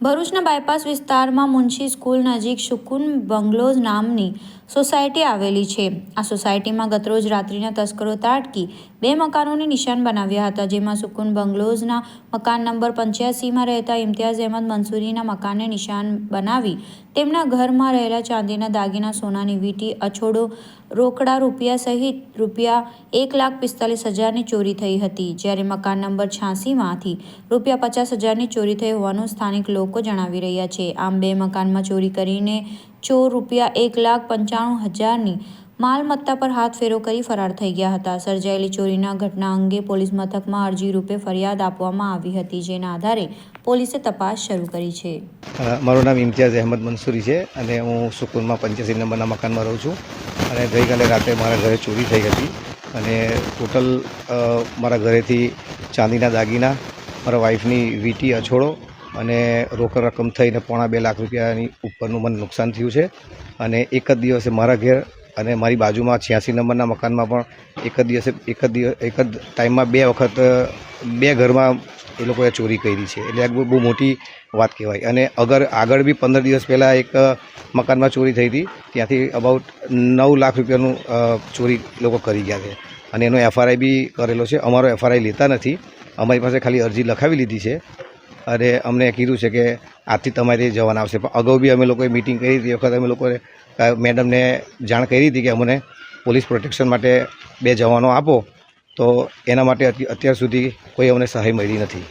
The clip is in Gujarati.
ભરૂચના બાયપાસ વિસ્તારમાં મુનશી સ્કૂલ નજીક શુકુન બંગલોઝ નામની સોસાયટી આવેલી છે. આ સોસાયટીમાં ગતરોજ રાત્રિના તસ્કરો ત્રાટકી બે મકાનોને નિશાન બનાવ્યા હતા, જેમાં સુકુન બંગલોઝના મકાન નંબર પંચ્યાસીમાં રહેતા ઇમ્તિયાઝ અહેમદ મંસૂરીના મકાનને નિશાન બનાવી તેમના ઘરમાં રહેલા ચાંદીના દાગીના, સોનાની વીંટી, અછોડો, રોકડા રૂપિયા સહિત રૂપિયા એક લાખ પિસ્તાલીસ હજારની ચોરી થઈ હતી. જ્યારે મકાન નંબર છ્યાસીમાંથી રૂપિયા પચાસ હજારની ચોરી થઈ હોવાનું સ્થાનિક લોકો જણાવી રહ્યા છે. આમ બે મકાનમાં ચોરી કરીને ચોર રૂપિયા એક લાખ પંચાણું હજારની માલમત્તા પર હાથ ફેરો કરી ફરાર થઈ ગયા હતા. સર્જાયેલી ચોરીના ઘટના અંગે પોલીસ મથકમાં અરજી રૂપે ફરિયાદ આપવામાં આવી હતી, જેના આધારે પોલીસે તપાસ શરૂ કરી છે. મારું નામ ઇમ્તિયાઝ અહેમદ મંસૂરી છે અને હું સુકૂનમાં પંચ્યાસી નંબરના મકાનમાં રહું છું. અને ગઈકાલે રાતે મારા ઘરે ચોરી થઈ હતી અને ટોટલ મારા ઘરેથી ચાંદીના દાગીના, મારા વાઈફની વીંટી અછોડો અને રોકડ રકમ થઈને પોણા બે લાખ રૂપિયાની ઉપરનું મને નુકસાન થયું છે. અને એક જ દિવસે મારા ઘેર અને મારી બાજુમાં છ્યાસી નંબરના મકાનમાં પણ એક જ દિવસે, એક જ દિવસ, એક જ ટાઈમમાં બે વખત, બે ઘરમાં એ લોકોએ ચોરી કરી છે. એટલે આ બહુ મોટી વાત કહેવાય. અને અગર આગળ બી પંદર દિવસ પહેલાં એક મકાનમાં ચોરી થઈ હતી, ત્યાંથી અબાઉટ નવ લાખ રૂપિયાનું ચોરી લોકો કરી ગયા છે. અને એનો એફઆરઆઈ બી કરેલો છે. અમારો એફઆરઆઈ લેતા નથી. અમારી પાસે ખાલી અરજી લખાવી લીધી છે. અને અમને કીધું છે કે આજથી તમારે જવાના આવશે. પણ અગાઉ બી અમે લોકોએ મિટિંગ કરી હતી. વખતે અમે લોકોએ મેડમને જાણ કરી હતી કે અમને પોલીસ પ્રોટેક્શન માટે બે જવાનો આપો. તો એના માટે અત્યાર સુધી કોઈ અમને સહાય મળી નથી.